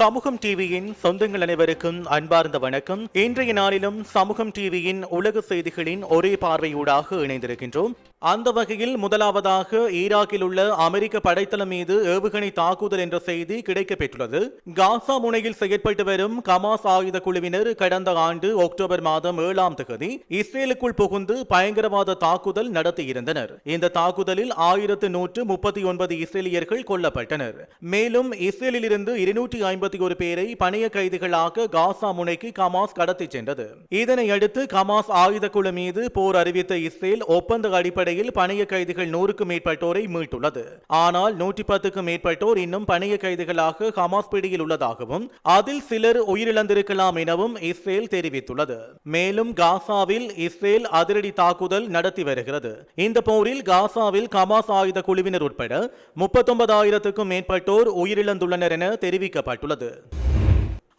சமூகம் டிவியின் சொந்தங்கள் அனைவருக்கும் அன்பார்ந்த வணக்கம். இன்றைய நாளிலும் சமூகம் டிவியின் உலக செய்திகளின் ஒரே பார்வையூடாக இணைந்திருக்கின்றோம். அந்த வகையில் முதலாவதாக ஈராக்கில் உள்ள அமெரிக்க படைத்தளம் மீது ஏவுகணை தாக்குதல் என்ற செய்தி கிடைக்கப்பெற்றுள்ளது. காசா முனையில் செயற்பட்டு வரும் கமாஸ் ஆயுத குழுவினர் கடந்த ஆண்டு அக்டோபர் மாதம் ஏழாம் தேதி இஸ்ரேலுக்குள் புகுந்து பயங்கரவாத தாக்குதல் நடத்தியிருந்தனர். இந்த தாக்குதலில் ஆயிரத்து நூற்று முப்பத்தி ஒன்பது இஸ்ரேலியர்கள் கொல்லப்பட்டனர். மேலும் இஸ்ரேலில் இருந்து இருநூற்றி இருபத்தி ஒரு பேரை பணைய கைதிகளாக காசா முனைக்கு கமாஸ் கடத்திச் சென்றது. இதனையடுத்து கமாஸ் ஆயுத குழு மீது போர் அறிவித்த இஸ்ரேல் ஒப்பந்த அடிப்படையில் பணைய கைதிகள் நூறுக்கும் மேற்பட்டோரை மீட்டுள்ளது. ஆனால் நூற்றி பத்துக்கும் மேற்பட்டோர் இன்னும் பணைய கைதிகளாக ஹமாஸ் பிடியில் உள்ளதாகவும் அதில் சிலர் உயிரிழந்திருக்கலாம் எனவும் இஸ்ரேல் தெரிவித்துள்ளது. மேலும் காசாவில் இஸ்ரேல் அதிரடி தாக்குதல் நடத்தி வருகிறது. இந்த போரில் காசாவில் கமாஸ் ஆயுத குழுவினர் உட்பட முப்பத்தொன்பதாயிரத்துக்கும் மேற்பட்டோர் உயிரிழந்துள்ளனர் என தெரிவிக்கப்பட்டுள்ளது. Brother.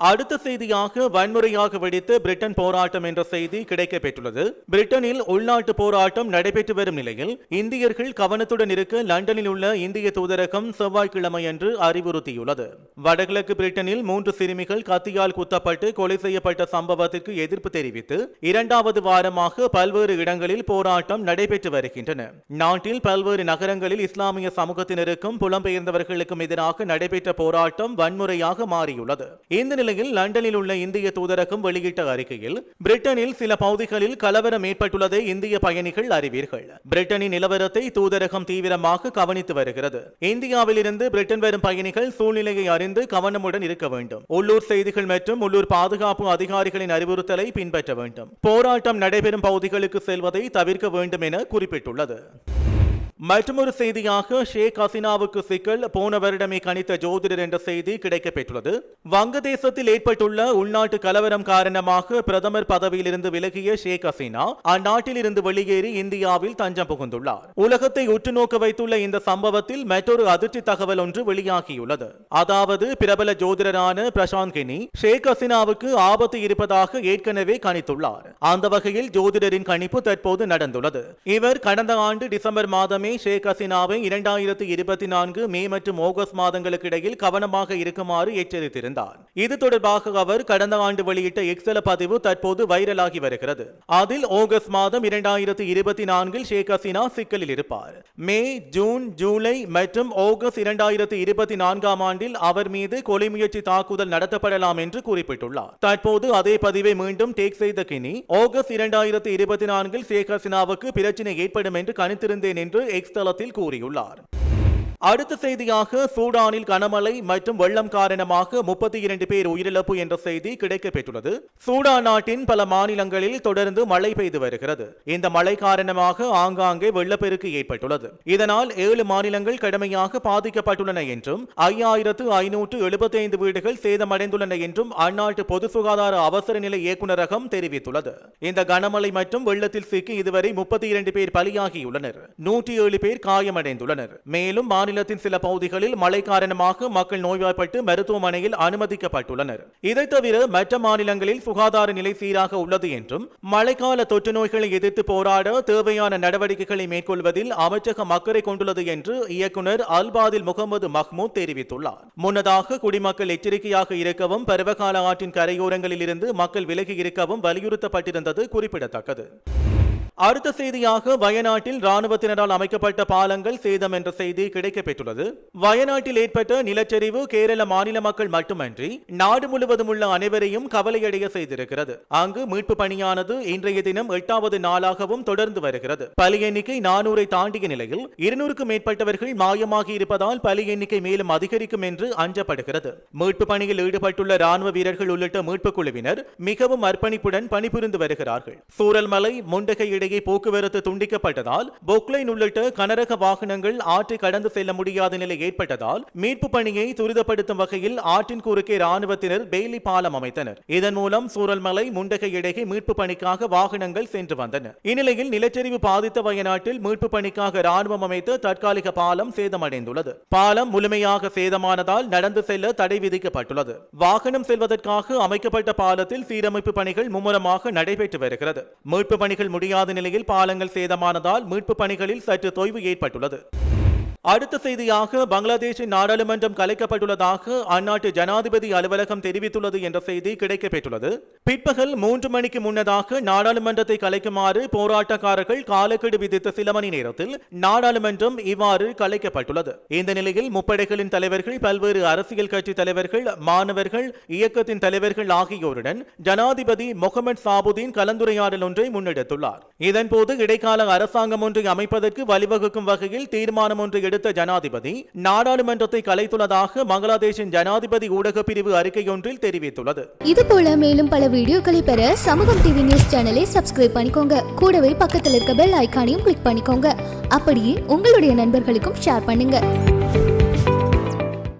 அடுத்த செய்தியாக வன்முறையாக வெடித்து பிரிட்டன் போராட்டம் என்ற செய்தி கிடைக்கப்பெற்றுள்ளது. பிரிட்டனில் உள்நாட்டு போராட்டம் நடைபெற்று வரும் நிலையில் இந்தியர்கள் கவனத்துடன் இருக்க லண்டனில் உள்ள இந்திய தூதரகம் செவ்வாய்க்கிழமை அன்று அறிவுறுத்தியுள்ளது. வடகிழக்கு பிரிட்டனில் மூன்று சிறுமிகள் கத்தியால் குத்தப்பட்டு கொலை செய்யப்பட்ட சம்பவத்திற்கு எதிர்ப்பு தெரிவித்து இரண்டாவது வாரமாக பல்வேறு இடங்களில் போராட்டம் நடைபெற்று வருகின்றன. நாட்டில் பல்வேறு நகரங்களில் இஸ்லாமிய சமூகத்தினருக்கும் புலம்பெயர்ந்தவர்களுக்கும் எதிராக நடைபெற்ற போராட்டம் வன்முறையாக மாறியுள்ளது. இந்த நிலையில் லண்டனில் உள்ள இந்திய தூதரகம் வெளியிட்ட அறிக்கையில் பிரிட்டனில் சில பகுதிகளில் கலவரம் ஏற்பட்டுள்ளதை இந்திய பயணிகள் அறிவீர்கள். பிரிட்டனின் நிலவரத்தை தூதரகம் தீவிரமாக கவனித்து வருகிறது. இந்தியாவில் இருந்து பிரிட்டன் வரும் பயணிகள் சூழ்நிலையை அறிந்து கவனமுடன் இருக்க வேண்டும். உள்ளூர் செய்திகள் மற்றும் உள்ளூர் பாதுகாப்பு அதிகாரிகளின் அறிவுறுத்தலை பின்பற்ற வேண்டும். போராட்டம் நடைபெறும் பகுதிகளுக்கு செல்வதை தவிர்க்க வேண்டும் என குறிப்பிட்டுள்ளது. மற்றொரு செய்தியாக ஷேக் ஹசீனாவுக்கு சிக்கல் போன வருடமே கணித்த ஜோதிடர் என்ற செய்தி கிடைக்கப்பெற்றுள்ளது. வங்கதேசத்தில் ஏற்பட்டுள்ள உள்நாட்டு கலவரம் காரணமாக பிரதமர் பதவியிலிருந்து விலகிய ஷேக் ஹசீனா அந்நாட்டில் இருந்து வெளியேறி இந்தியாவில் தஞ்சம் புகுந்துள்ளார். உலகத்தை உற்று நோக்க வைத்துள்ள இந்த சம்பவத்தில் மற்றொரு அதிர்ச்சி தகவல் ஒன்று வெளியாகியுள்ளது. அதாவது பிரபல ஜோதிடரான பிரசாந்த் கினி ஷேக் ஹசீனாவுக்கு ஆபத்து இருப்பதாக ஏற்கனவே கணித்துள்ளார். அந்த வகையில் ஜோதிடரின் கணிப்பு தற்போது நடந்துள்ளது. இவர் கடந்த ஆண்டு டிசம்பர் மாதமே ஷேக் ஹசீனாவை இரண்டாயிரத்தி இருபத்தி நான்கு மே மற்றும் ஆகஸ்ட் மாதங்களுக்கு இடையில் கவனமாக இருக்குமாறு எச்சரித்திருந்தார். இது தொடர்பாக அவர் கடந்த ஆண்டு வெளியிட்ட எக்ஸல பதிவு தற்போது வைரலாகி வருகிறது. அதில் ஆகஸ்ட் மாதம் இரண்டாயிரத்தி இருபத்தி நான்கில் ஷேக் ஹசீனா சிக்கலில் இருப்பார். மே ஜூன் ஜூலை மற்றும் ஆகஸ்ட் இரண்டாயிரத்தி இருபத்தி நான்காம் ஆண்டில் அவர் மீது கொலை முயற்சி தாக்குதல் நடத்தப்படலாம் என்று குறிப்பிட்டுள்ளார். தற்போது அதே பதிவை மீண்டும் டேக் செய்த கினி ஆகஸ்ட் இரண்டாயிரத்தி இருபத்தி நான்கில் ஷேக் ஹசீனாவுக்கு பிரச்சனை ஏற்படும் என்று கணித்திருந்தேன் என்று எக்ஸ் தளத்தில் கூறியுள்ளார். அடுத்த செய்தியாக சூடானில் கனமழை மற்றும் வெள்ளம் காரணமாக முப்பத்தி இரண்டு பேர் உயிரிழப்பு என்ற செய்தி கிடைக்கப்பெற்றுள்ளது. சூடான் நாட்டின் பல மாநிலங்களில் தொடர்ந்து மழை பெய்து வருகிறது. இந்த மழை காரணமாக ஆங்காங்கே வெள்ளப்பெருக்கு ஏற்பட்டுள்ளது. இதனால் ஏழு மாநிலங்கள் கடுமையாக பாதிக்கப்பட்டுள்ளன என்றும் ஐயாயிரத்து ஐநூற்று எழுபத்தி ஐந்து வீடுகள் சேதமடைந்துள்ளன என்றும் அந்நாட்டு பொது சுகாதார அவசர நிலை இயக்குநரகம் தெரிவித்துள்ளது. இந்த கனமழை மற்றும் வெள்ளத்தில் சிக்கி இதுவரை முப்பத்தி இரண்டு பேர் பலியாகியுள்ளனர். நூற்றி ஏழு பேர் காயமடைந்துள்ளனர். மேலும் மாநில மாநிலத்தின் சில பகுதிகளில் மழை காரணமாக மக்கள் நோய்வாய்ப்பட்டு மருத்துவமனையில் அனுமதிக்கப்பட்டுள்ளனர். இதை தவிர மற்ற மாநிலங்களில் சுகாதார நிலை சீராக உள்ளது என்றும் மழைக்கால தொற்று நோய்களை எதிர்த்து போராட தேவையான நடவடிக்கைகளை மேற்கொள்வதில் அமைச்சகம் அக்கறை கொண்டுள்ளது என்று இயக்குனர் அல்பாதில் முகமது மஹ்மூத் தெரிவித்துள்ளார். முன்னதாக குடிமக்கள் எச்சரிக்கையாக இருக்கவும் பருவகால ஆற்றின் கரையோரங்களில் இருந்து மக்கள் விலகி இருக்கவும் வலியுறுத்தப்பட்டிருந்தது குறிப்பிடத்தக்கது. அடுத்த செய்தியாக வயநாட்டில் ராணுவத்தினரால் அமைக்கப்பட்ட பாலங்கள் சேதம் என்ற செய்தி கிடைக்கப்பெற்றுள்ளது. வயநாட்டில் ஏற்பட்ட நிலச்சரிவு கேரள மாநில மக்கள் மட்டுமன்றி நாடு முழுவதும் உள்ள அனைவரையும் கவலையடைய செய்திருக்கிறது. அங்கு மீட்பு பணியானது இன்றைய தினம் எட்டாவது நாளாகவும் தொடர்ந்து வருகிறது. பலி எண்ணிக்கை நானூரை தாண்டிய நிலையில் இருநூறுக்கும் மேற்பட்டவர்கள் மாயமாகி இருப்பதால் பலி எண்ணிக்கை மேலும் அதிகரிக்கும் என்று அஞ்சப்படுகிறது. மீட்பு பணியில் ஈடுபட்டுள்ள ராணுவ வீரர்கள் உள்ளிட்ட மீட்பு குழுவினர் மிகவும் அர்ப்பணிப்புடன் பணிபுரிந்து வருகிறார்கள். சூரல்மலை முண்டகை இடையே போக்குவரத்து துண்டிக்கப்பட்டதால் பொக்லைன் உள்ளிட்ட கனரக வாகனங்கள் ஆற்றை கடந்து செல்ல முடியாத நிலை ஏற்பட்டதால் மீட்பு பணியை துரிதப்படுத்தும் வகையில் ஆற்றின் குறுக்கே ராணுவத்தினர் பெய்லி பாலம் அமைத்தனர். இதன் மூலம் சூரல்மலை முண்டகை இடையே மீட்பு பணிக்காக வாகனங்கள் சென்று வந்தன. இந்நிலையில் நிலச்சரிவு பாதித்த வயநாட்டில் மீட்பு பணிக்காக ராணுவம் அமைத்து தற்காலிக பாலம் சேதமடைந்துள்ளது. பாலம் முழுமையாக சேதமானதால் நடந்து செல்ல தடை விதிக்கப்பட்டுள்ளது. வாகனம் செல்வதற்காக அமைக்கப்பட்ட பாலத்தில் சீரமைப்பு பணிகள் மும்முரமாக நடைபெற்று வருகிறது. மீட்பு பணிகள் முடியாத நிலையில் பாலங்கள் சேதமானதால் மீட்பு பணிகளில் சற்று தொய்வு ஏற்பட்டுள்ளது. அடுத்த செய்தியாக பங்களாதேஷின் நாடாளுமன்றம் கலைக்கப்பட்டுள்ளதாக அந்நாட்டு ஜனாதிபதி அலுவலகம் தெரிவித்துள்ளது என்ற செய்தி கிடைக்கப்பெற்றுள்ளது. பிற்பகல் மூன்று மணிக்கு முன்னதாக நாடாளுமன்றத்தை கலைக்குமாறு போராட்டக்காரர்கள் காலக்கெடு விதித்த சில மணி நேரத்தில் நாடாளுமன்றம் இவ்வாறு கலைக்கப்பட்டுள்ளது. இந்த நிலையில் முப்படைகளின் தலைவர்கள் பல்வேறு அரசியல் கட்சி தலைவர்கள் மாணவர்கள் இயக்கத்தின் தலைவர்கள் ஆகியோருடன் ஜனாதிபதி முகமது சாபுதீன் கலந்துரையாடல் ஒன்றை முன்னெடுத்துள்ளார். இதன்போது இடைக்கால அரசாங்கம் ஒன்றை அமைப்பதற்கு வழிவகுக்கும் வகையில் தீர்மானம் ஒன்று எடுத்த ஜனாதிபதி நாடாளுமன்றத்தை கலைத்துள்ளதாக பங்களாதேஷின் ஜனாதிபதி ஊடக பிரிவு அறிக்கை ஒன்றில் தெரிவித்துள்ளது. இதுபோல மேலும் பல வீடியோக்களை பெற சமூகம் டிவி நியூஸ் சேனலை சப்ஸ்கிரைப் பண்ணிக்கோங்க. கூடவே பக்கத்தில் இருக்க பெல் ஐக்கானையும் கிளிக் பண்ணிக்கோங்க. அப்படியே உங்களுடைய நண்பர்களுக்கும் ஷேர் பண்ணுங்க.